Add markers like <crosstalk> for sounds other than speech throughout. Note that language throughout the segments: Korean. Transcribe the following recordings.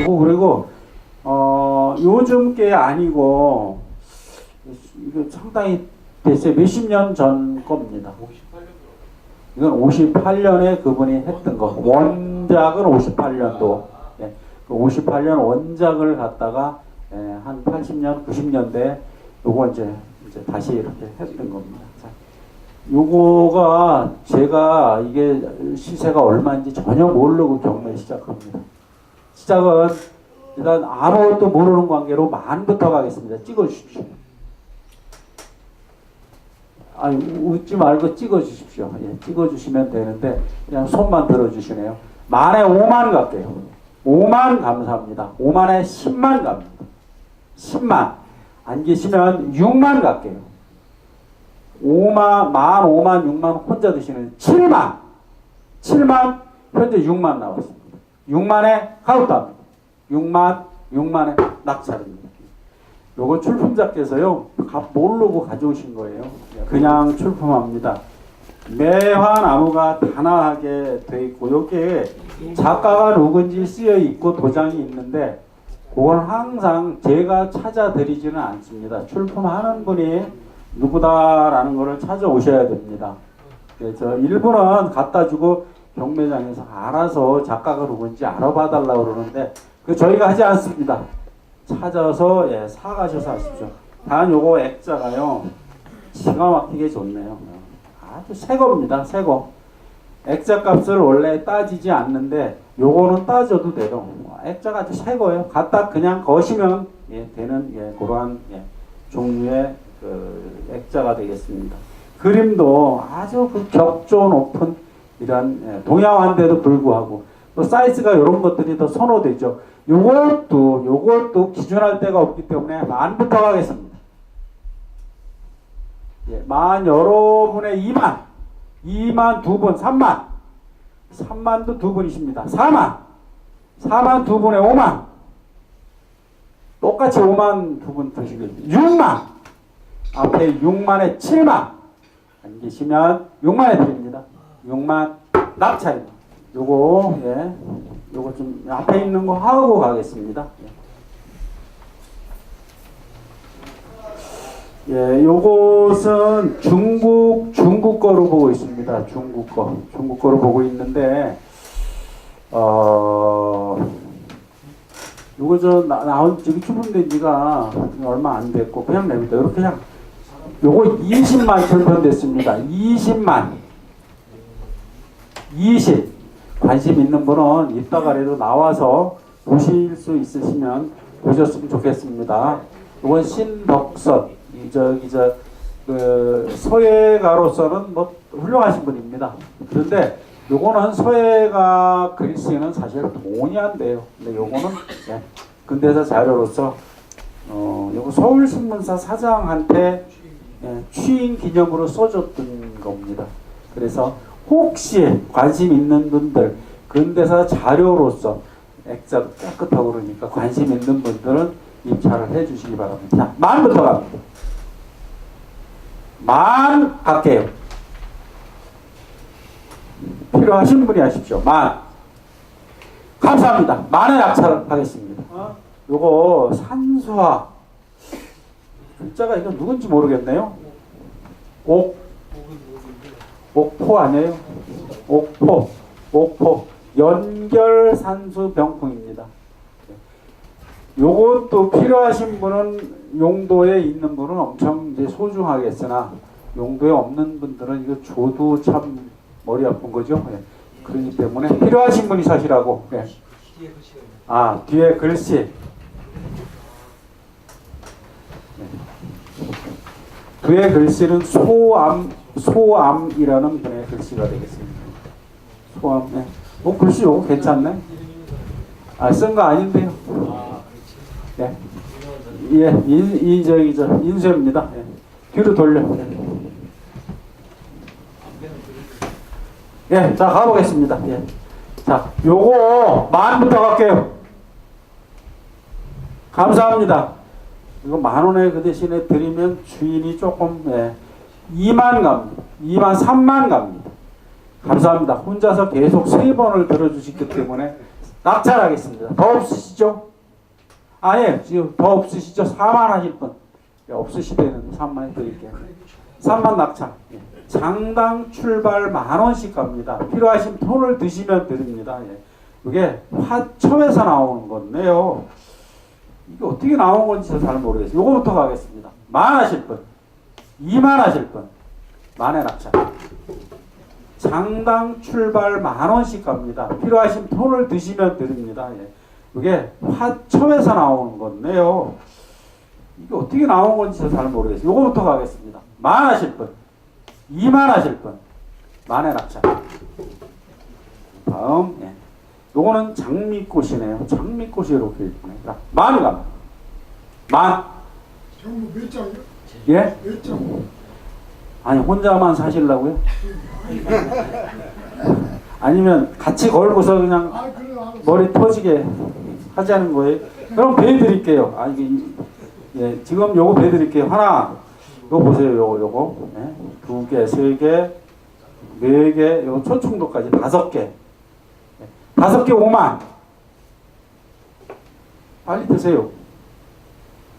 그리고 그리고 어 요즘 게 아니고 이거 상당히 됐어요. 몇십 년 전 겁니다. 이건 58년에 그분이 했던 거. 원작은 58년도. 예, 그 58년 원작을 갖다가 예, 한 80년, 90년대 요거 이제 이제 다시 이렇게 했던 겁니다. 자, 요거가 제가 이게 시세가 얼마인지 전혀 모르고 경매 시작합니다. 시작은 일단 아무것도 모르는 관계로 만부터 가겠습니다. 찍어 주십시오. 아니 웃지 말고 찍어 주십시오. 예, 찍어 주시면 되는데 그냥 손만 들어 주시네요. 만에 5만 갈게요. 5만 감사합니다. 5만에 10만 갑니다. 10만 안 계시면 6만 갈게요. 5만 만 5만 6만 혼자 드시는 7만 7만 현재 6만 나왔습니다. 6만에 카운트합니다. 6만 6만에 낙찰입니다. 요거 출품자께서요 가- 모르고 가져오신 거예요. 그냥 출품합니다. 매화 나무가 단아하게 돼 있고 여기에 작가가 누군지 쓰여 있고 도장이 있는데 그건 항상 제가 찾아드리지는 않습니다. 출품하는 분이 누구다라는 것을 찾아오셔야 됩니다. 그래서 일부는 갖다 주고 경매장에서 알아서 작가가 누군지 알아봐달라고 그러는데 그 저희가 하지 않습니다. 찾아서 예, 사가셔서 하십시오. 단 요거 액자가요 기가 막히게 좋네요. 아주 새 겁니다. 새 거. 액자 값을 원래 따지지 않는데 요거는 따져도 돼요. 액자가 아주 새 거예요. 갖다 그냥 거시면 예, 되는 예, 그러한 예, 종류의 그 액자가 되겠습니다. 그림도 아주 그 격조 높은 이런 예, 동양화인데도 불구하고 또 사이즈가 이런 것들이 더 선호되죠. 요것도 요것도 기준할 데가 없기 때문에 만부터 가겠습니다. 예, 만 여러분의 2만 2만 두 분, 3만 3만도 두 분이십니다. 4만 4만 두 분에 5만 똑같이 5만 두 분 드시겠습니다. 6만 앞에 6만에 7만 안 계시면 6만에 드립니다. 6만 낙찰입니다. 요거 예 요거 좀 앞에 있는 거 하고 가겠습니다. 예, 요것은 중국 중국 거로 보고 있습니다. 중국 거 중국 거로 보고 있는데 어 요거 저 나, 나온 저기 출품된 지가 얼마 안 됐고 그냥 냅니다. 이렇게 그냥 요거 20만 출품됐습니다. 20만 20 관심 있는 분은 이따가라도 나와서 보실 수 있으시면 보셨으면 좋겠습니다. 이건 신덕선 이 저기 저그 서예가로서는 뭐 훌륭하신 분입니다. 그런데 요거는 서예가 글씨는 사실 돈이 안 돼요. 근데 요거는 예, 근대사 자료로서 어 요거 서울신문사 사장한테 예, 취임 기념으로 써줬던 겁니다. 그래서 혹시 관심 있는 분들 근대사 자료로서 액자도 깨끗하고 그러니까 관심 있는 분들은 입찰을 해주시기 바랍니다. 자, 만부터 갑니다. 만 갈게요. 필요하신 분이 하십시오. 만. 감사합니다. 만에 낙찰 하겠습니다. 어? 요거 산수화 글자가 이거 누군지 모르겠네요. 옥 옥포 아니에요? 옥포, 옥포, 연결산수 병풍입니다. 요것도 필요하신 분은 용도에 있는 분은 엄청 이제 소중하겠으나 용도에 없는 분들은 이거 줘도 참 머리 아픈 거죠. 예. 그렇기 때문에 필요하신 분이 사시라고. 예. 아 뒤에 글씨. 네. 뒤에 글씨는 소암 소암이라는 분의 글씨가 되겠습니다. 소암. 네. 어 글씨 요거 괜찮네. 아 쓴 거 아닌데요. 네. 예, 인, 저 인쇄입니다. 예. 뒤로 돌려. 예, 자 가보겠습니다. 예. 자, 요거 만부터 갈게요. 감사합니다. 이거 만 원에 그 대신에 드리면 주인이 조금 예, 2만 갑니다. 2만 3만 갑니다. 감사합니다. 혼자서 계속 세 번을 들어주시기 때문에 낙찰하겠습니다. 더 없으시죠? 아예 지금 더 없으시죠? 4만 하실 분 예, 없으시대는 3만 드릴게요. 3만 낙찰. 예. 장당 출발 만 원씩 갑니다. 필요하신 돈을 드시면 드립니다. 예. 이게 화초에서 나오는 건데요. 이게 어떻게 나온 건지 잘 모르겠어요. 요거부터 가겠습니다. 만 하실 분, 2만 하실 분, 만에 낙찰. 장당 출발 만 원씩 갑니다. 필요하신 돈을 드시면 드립니다. 예. 이게 화초에서 나오는 건데요. 이게 어떻게 나온 건지 잘 모르겠어요. 요거부터 가겠습니다. 만 하실 분, 2만 하실 분, 만에 낙찰. 다음, 예. 요거는 장미꽃이네요. 장미꽃이 이렇게 있네. 자, 만 갑니다. 만. 형무 몇 장이요? 예? 아니, 혼자만 사실라고요? 아니면 같이 걸고서 그냥 아. 머리 터지게 하자는 거예요. 그럼 배 드릴게요. 아 이게 이- 예 지금 요거 배 드릴게요. 하나 요거 보세요. 요거 요거 예, 두 개, 세 개, 네 개, 요거 초청도까지 다섯 개, 예, 다섯 개 5만. 빨리 드세요.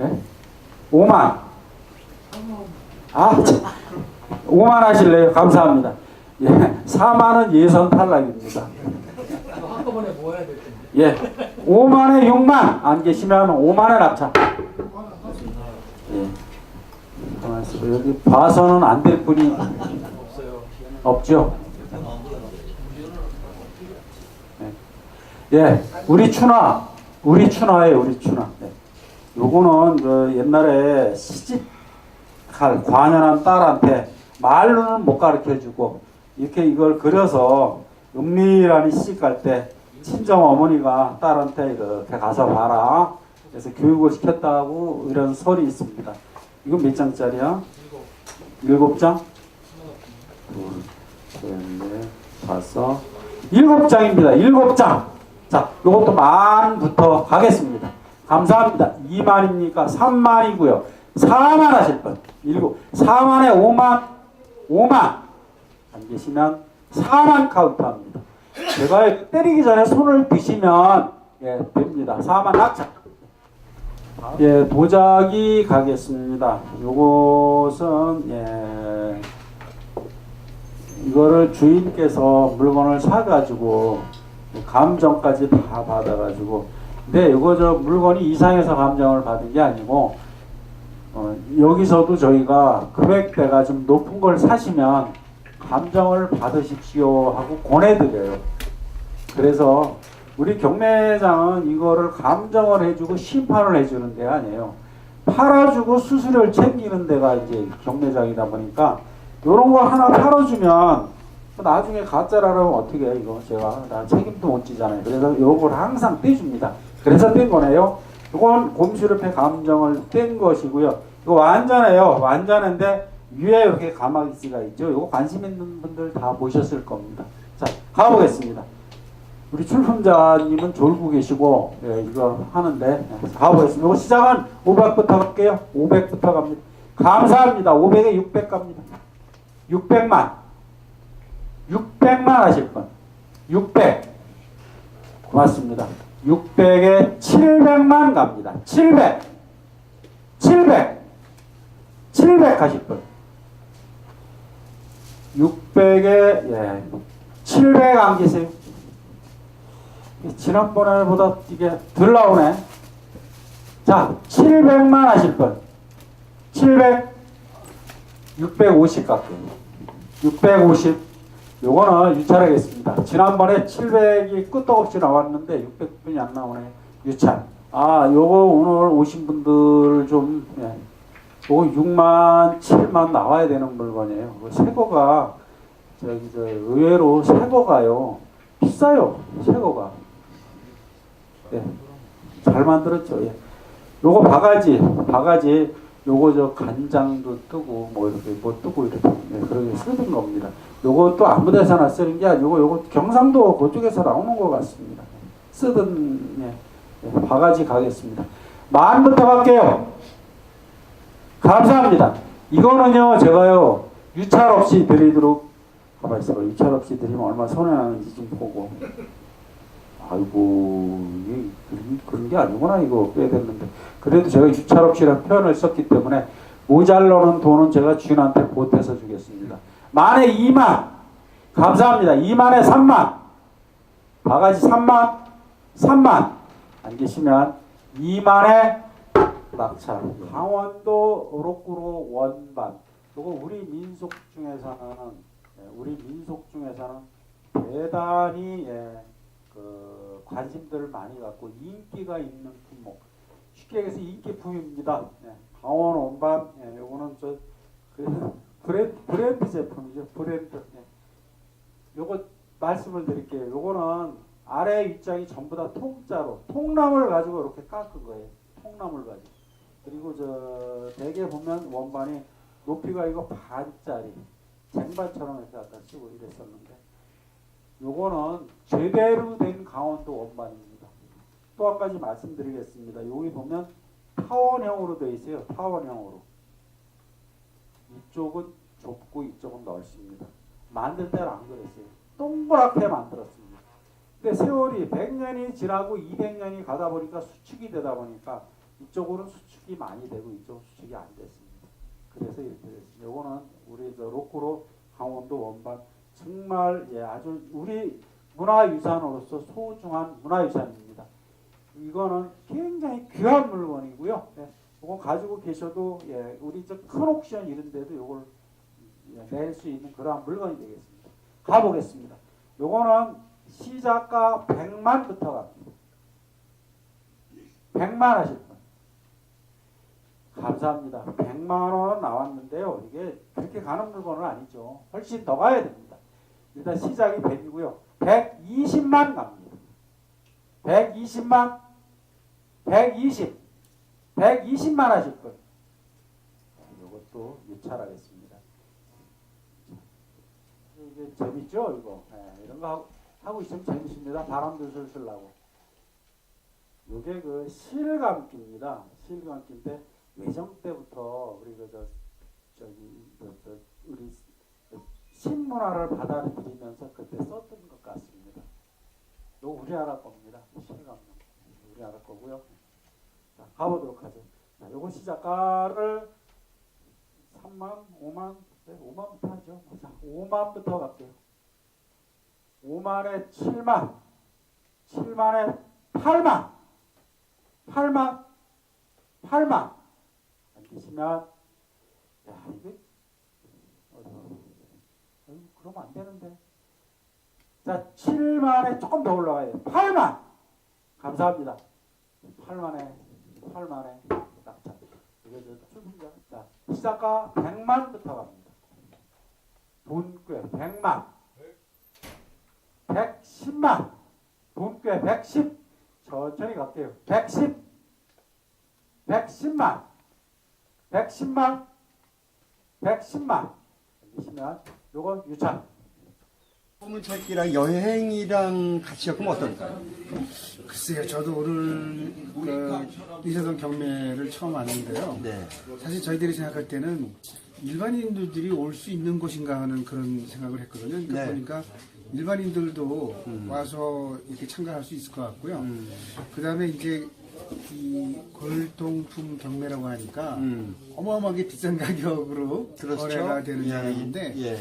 예? 5만. 아, 참. 5만 하실래요? 감사합니다. 예, 4만은 예선 탈락입니다. 한꺼번에 모아야 될 텐데. 예. 5만에 6만 안 계시면 5만에 낙차. 예. 여기 봐서는 안 될 분이. 없죠. 예. 예. 우리 춘화. 우리 춘화예요. 우리 춘화. 예. 요거는 그 옛날에 시집 갈 관연한 딸한테 말로는 못 가르쳐 주고 이렇게 이걸 그려서 은밀하니 시집갈 때 친정 어머니가 딸한테 이렇게 가서 봐라. 그래서 교육을 시켰다고 이런 설이 있습니다. 이건 몇 장짜리야? 일곱 장? 일곱 장입니다. 일곱 장. 자, 요것도 만부터 가겠습니다. 감사합니다. 2만입니까? 3만이고요. 4만 하실 분. 일곱. 4만에 5만, 5만. 안 계시면 4만 카운트합니다. 제가 때리기 전에 손을 드시면 예, 됩니다. 4만 낙차. 예, 도자기 가겠습니다. 요것은 예, 이거를 주인께서 물건을 사가지고 감정까지 다 받아가지고 근데 이거 저 물건이 이상해서 감정을 받은 게 아니고 어, 여기서도 저희가 금액대가 좀 높은 걸 사시면 감정을 받으십시오 하고 권해드려요. 그래서 우리 경매장은 이거를 감정을 해주고 심판을 해주는 데 아니에요. 팔아주고 수수료를 챙기는 데가 이제 경매장이다 보니까 이런 거 하나 팔아주면 나중에 가짜라면 어떻게 해 이거 제가 나 책임도 못 지잖아요. 그래서 요걸 항상 떼줍니다. 그래서 뗀 거네요. 이건 곰수렵의 감정을 뗀 것이고요. 이거 완전해요. 완전한데 위에 이렇게 가마귀씨가 있죠. 이거 관심 있는 분들 다 보셨을 겁니다. 자 가보겠습니다. 우리 출품자님은 졸고 계시고 예, 이거 하는데 예, 가보겠습니다. 이거 시작은 500부터 갈게요. 500부터 갑니다. 감사합니다. 500에 600 갑니다. 600만 600만 하실 분 600 고맙습니다. 600에 700만 갑니다. 700 700 700 하실 분 600에 예, 700 안 계세요? 지난번에보다 이게 덜 나오네. 자, 700만 하실 분. 700, 650 갈게요. 650. 요거는 유찰하겠습니다. 지난번에 700이 끄떡없이 나왔는데 600분이 안 나오네. 유찰. 아, 요거 오늘 오신 분들 좀, 예. 요거 6만, 7만 나와야 되는 물건이에요. 그 새거가, 저기, 저, 의외로 새거가요. 비싸요. 새거가. 예. 잘 만들었죠. 예. 요거 바가지, 바가지, 요거 저 간장도 뜨고 뭐 이렇게 뭐 뜨고 이렇게 예, 그렇게 쓰는 겁니다. 요거 또 아무 데서나 쓰는 게 아니고 요거 경상도 그쪽에서 나오는 것 같습니다. 쓰던 예, 예, 바가지 가겠습니다. 만부터 갈게요. 감사합니다. 이거는요 제가요 유찰 없이 드리도록 가만 있어봐. 유찰 없이 드리면 얼마 손해 나는지 좀 보고. 아이고 이게 그런, 그런 게 아니구나 이거 빼야 됐는데 그래도 제가 유찰 없이라는 표현을 썼기 때문에 모자르는 돈은 제가 주인한테 보태서 주겠습니다. 만에 2만 감사합니다. 2만에 3만 바가지 3만 3만 안 계시면 2만에 낙찰 강원도 로꾸로 원반 그거 우리 민속 중에서는 예, 우리 민속 중에서는 대단히 예, 그 관심들을 많이 갖고 인기가 있는 품목 쉽게 얘기해서 인기품입니다. 예, 강원 원반 예, 요거는 저 그, 브랜드, 브랜드 제품이죠 브랜드 예. 요거 말씀을 드릴게요. 요거는 아래 윗장이 전부 다 통짜로 통나무를 가지고 이렇게 깎은 거예요. 통나무를 가지고. 그리고 저 대개 보면 원반이 높이가 이거 반짜리 쟁반처럼 이렇게 아까 쓰고 이랬었는데 요거는 제대로 된 강원도 원반입니다. 또 한 가지 말씀드리겠습니다. 여기 보면 타원형으로 되어 있어요. 타원형으로. 이쪽은 좁고 이쪽은 넓습니다. 만들 때는 안 그랬어요. 동그랗게 만들었습니다. 근데 세월이 100년이 지나고 200년이 가다 보니까 수축이 되다 보니까 이쪽으로는 수축이 많이 되고 이쪽은 수축이 안 됐습니다. 그래서 이렇게 됐습니다. 요거는 우리 저 로코로 강원도 원반 정말 예, 아주 우리 문화유산으로서 소중한 문화유산입니다. 이거는 굉장히 귀한 물건이고요. 예, 이거 가지고 계셔도 예, 우리 저큰 옥션 이런 데도 이걸 예, 낼수 있는 그러한 물건이 되겠습니다. 가보겠습니다. 요거는 시작가 100만부터 갑니다. 100만 하실 분. 감사합니다. 100만 원 나왔는데요. 이게 그렇게 가는 물건은 아니죠. 훨씬 더 가야 됩니다. 일단 시작이 100이고요. 120만 갑니다. 120만, 120, 120만 하실 분. 이것도 유찰하겠습니다. 이게 재밌죠, 이거. 예, 이런 거 하고, 하고 있으면 재밌습니다. 바람도 술술 나고. 요게 그 실감기입니다. 실감기인데 외정 때부터 우리 그저 저기 그, 저, 우리 신문화를 받아들이면서 그때 썼던 것 같습니다. 요 우리나라 겁니다. 실감용 우리나라 거고요. 자 가보도록 하죠. 자, 요거 시작가를 3만, 5만, 네, 5만부터 하죠. 자, 5만부터 갈게요. 5만에 7만, 7만에 8만, 8만, 8만. 안 계시면, 야, 이게, 어디, 그러면 안 되는데. 자, 7만에 조금 더 올라가야 돼요. 8만! 감사합니다. 8만에, 8만에 낙찰. 이게 저 출품자. 자, 시작가 100만부터 갑니다. 돈꽤 100만. 110만. 돈꽤 110. 천천히 갈게요. 110. 110만. 110만. 110만. 보시면 요거 유찰. 꿈을 찾기랑 여행이랑 같이 엮으면 어떨까요? 글쎄요, 저도 오늘 그 이세동 경매를 처음 왔는데요. 네. 사실 저희들이 생각할 때는 일반인들이 올 수 있는 곳인가 하는 그런 생각을 했거든요. 그러니까 네. 보니까 일반인들도 와서 이렇게 참가할 수 있을 것 같고요. 음. 그 다음에 이제 이 골동품 경매라고 하니까 음. 어마어마하게 비싼 <laughs> 가격으로 그렇죠. 거래가 되는 예, 상황인데 예,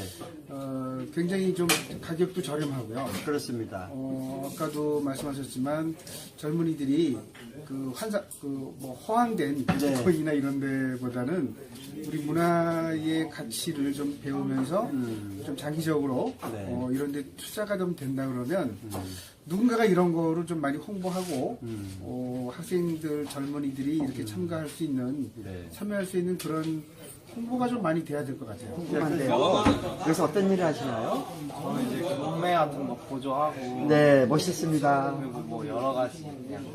어, 굉장히 좀 가격도 저렴하고요. 그렇습니다. 어, 아까도 말씀하셨지만 젊은이들이 그 환사 그뭐 허황된 네. 비트코인이나 이런 데보다는 우리 문화의 가치를 좀 배우면서 음. 좀 장기적으로 네. 어, 이런 데 투자가 좀 된다 그러면 누군가가 이런 거를 좀 많이 홍보하고 음. 어, 학생들 젊은이들이 이렇게 참가할 수 있는 네. 참여할 수 있는 그런 홍보가 좀 많이 돼야 될 것 같아요. 궁금한데요. 그래서 어떤 일을 하시나요? 저는 이제 경매 같은 거 보조하고 네, 멋있습니다. 그리고 뭐 여러 가지 그냥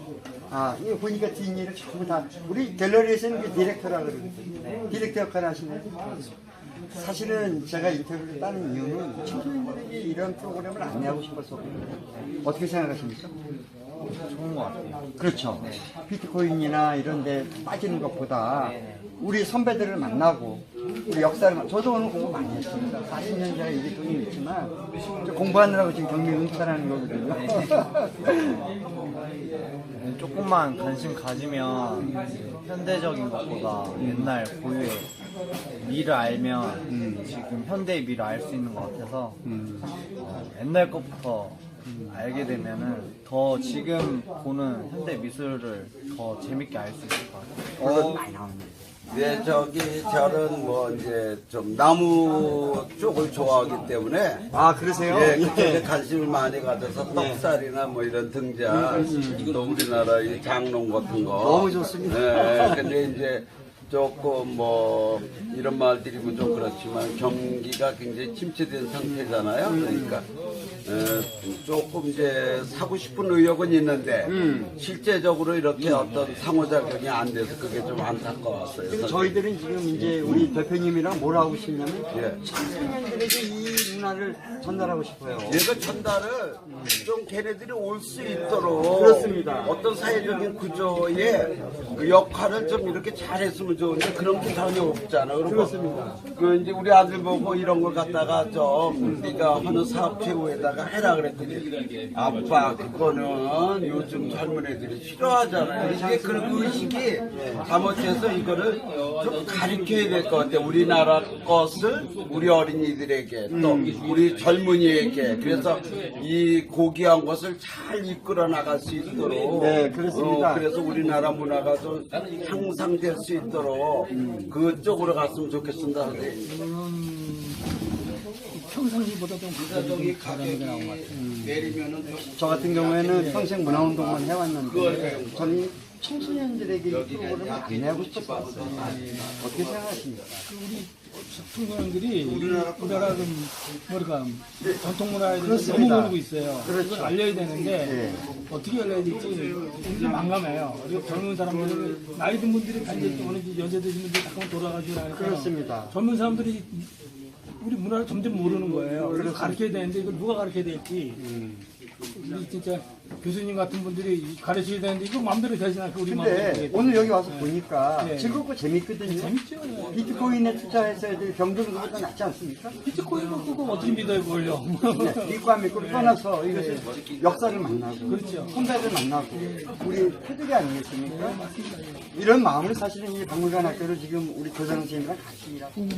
아, 이거 보니까 뒷일을 전부 다 우리 갤러리에서는 그 디렉터라 그러거든요. 디렉터 역할을 하시네요. 사실은 제가 인터뷰를 따는 이유는 청소년들에게 이런 프로그램을 안내하고 싶었었거든요. 어떻게 생각하십니까? 좋은 것 같아요. 그렇죠. 비트코인이나 이런 데 빠지는 것보다 우리 선배들을 만나고 우리 역사를 저도 오늘 공부 많이 했습니다. 40년 전에 이게 돈이 있지만 저 공부하느라고 지금 경미 은퇴하는 거거든요. 조금만 관심 가지면 현대적인 것보다 옛날 고유의 미를 알면 지금 현대의 미를 알 수 있는 것 같아서 어, 옛날 것부터 알게 되면은 더 지금 보는 현대 미술을 더 재밌게 알 수 있을 것 같아요. 어. 네, 저기 저는 뭐 이제 좀 나무 쪽을 좋아하기 때문에 아 그러세요? 예, 그쪽에 관심을 많이 가져서 떡살이나 뭐 이런 등자, 또 우리나라 이 장롱 같은 거. 너무 좋습니다. 네, 근데 이제 조금 뭐 이런 말 드리면 좀 그렇지만 경기가 굉장히 침체된 상태잖아요. 그러니까 에, 조금 이제 사고 싶은 의욕은 있는데 실제적으로 이렇게 어떤 상호 작용이 안 돼서 그게 좀 안타까웠어요. 그리고 저희들은 지금 이제 우리 대표님이랑 뭘 하고 싶냐면 예. 청소년들에게 이 문화를 전달하고 싶어요. 얘가 전달을 좀 걔네들이 올 수 있도록 그렇습니다. 어떤 사회적인 구조의 그 역할을 좀 이렇게 잘했으면 좋은데 그런 게 전혀 없잖아. 그렇습니다. 그 이제 우리 아들 보고 이런 걸 갖다가 좀 네가 하는 사업 최고에다 가 해라 그랬더니 아빠 그거는 요즘 젊은 애들이 싫어하잖아요. 이게 그런 그 의식이 잘못해서 이거를 좀 가르쳐야 될 것 같아. 우리나라 것을 우리 어린이들에게 또 우리 젊은이에게 그래서 이 고귀한 것을 잘 이끌어 나갈 수 있도록 네, 그렇습니다. 어, 그래서 우리나라 문화가 좀 향상될 수 있도록 그쪽으로 갔으면 좋겠습니다. 선생님. 평상시보다 좀 저기 가격이 내리면은 좀 저 같은 경우에는 평생 문화운동만 해왔는데 저는 청소년들에게 이 프로그램을 안내하고 싶었어요. 어떻게 생각하십니까? 청소년들이 우리나라 좀 뭐랄까 전통 문화에 대해서 그렇습니다. 너무 모르고 있어요. 그렇죠. 알려야 되는데 네. 어떻게 알려야 될지 굉장히 난감해요. 그리고 젊은 사람들 나이 든 분들이 이제 어느 연세 드신 분들이 잠깐 돌아가시고 하니까 그렇습니다. 젊은 사람들이 우리 문화를 점점 모르는 거예요. 그래서 가르쳐야 되는데 이걸 누가 가르쳐야 될지. 우리 진짜 교수님 같은 분들이 가르쳐야 되는데 이거 마음대로 되지 않고 우리 마음대로 근데. 오늘 여기 와서 보니까 네. 즐겁고 재밌거든요. 재밌죠. 비트코인에 투자해서 애들 경쟁보다 낫지 않습니까? 비트코인은 그거 어떻게 믿어요 그걸요. 네, 믿고 안 믿고를 떠나서 이것을 역사를 만나고 그렇죠. 선사를 만나고 우리 태들이 아니겠습니까? 이런 마음으로 사실은 이 박물관 학교를 지금 우리 교장 선생님이랑 같이 일하고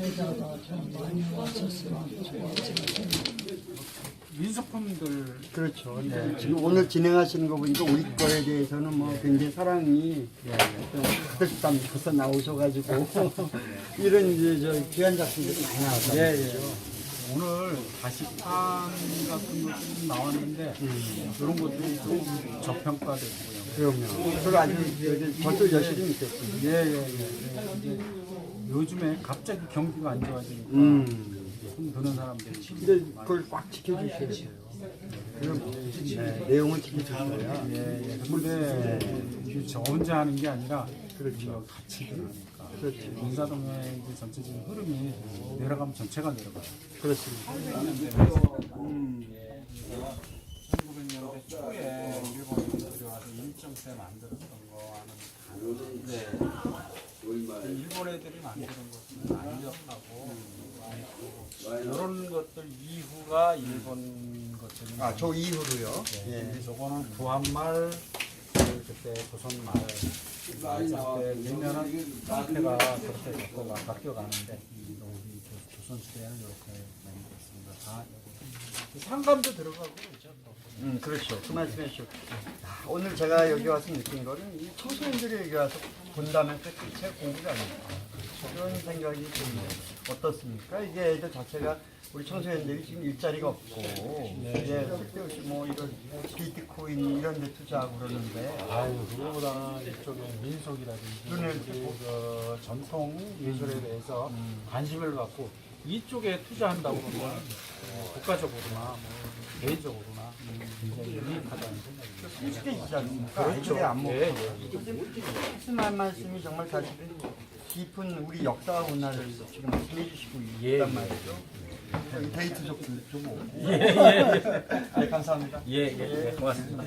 민소품들 그렇죠. 네. 지금 오늘 진행하시는 거 보니까 우리 거에 대해서는 뭐 굉장히 사랑이 좀 가득담 벌써 나오셔가지고 <laughs> 이런 이제 저 귀한 작품들이 많이 나왔어요. 예, 예. 오늘 다시판 같은 것도 나왔는데 이런 것들이 좀 저평가됐고요. 그럼요. 저도 아주 여기 벌써 여실히 있겠습니다. 예 예 예. 예, 이제 요즘에 갑자기 경기가 안 좋아지니까 음. 손 드는 사람들이 근데 그걸 꽉 지켜주셔야 돼요. 그럼 네, 내용을 지켜주셔야. 예, 예. 근데 저 혼자 하는 게 아니라 그렇죠. 같이 들어가니까. 그렇죠. 인사동의 이제 전체적인 흐름이 내려가면 전체가 내려가요. 그렇습니다. 1900년대 초에 일본인들이 와서 일정세 만들었던 거와는 다른데 일본 애들이 만드는 것은 아니었다고 이런 것들 이후가 일본 것들이 아, 저 이후로요. 예. 근데 저거는 구한말 그 그때 조선말 때 되면은 상태가 그렇게 바꿔가 바뀌어가는데 조- 조선시대에는 이렇게 만들었습니다. 다 여기 상감도 들어가고 그렇죠. 음, 그렇죠. 그 말씀해 주셨고. 아, 오늘 제가 여기 와서 느낀 거는 이 청소년들이 여기 와서 본다면 끝이 공부가 아닙니다. 그런 생각이 드네요. 어떻습니까? 이게 애들 자체가 우리 청소년들이 지금 일자리가 없고, 이제 쓸데없이 뭐 이런 비트코인 이런 데 투자하고 그러는데, 아유 그거보다는 이쪽에 민속이라든지 눈을 그, 그 전통 예술에 대해서 관심을 갖고 이쪽에 투자한다고 그러면 어, 국가적으로나 뭐 개인적으로나 굉장히 유익하다는 생각입니다. 성숙해지지 않습니까? 아이들의 안목. 예, 예. 말씀한 말씀이 정말 사실은 깊은 우리 역사와 문화를 지금 말씀해 주시고 예, 있단 말이죠. 여기 데이트족도 좀 오고. 예, 예. 네, 감사합니다. 예, 예, 예. 고맙습니다.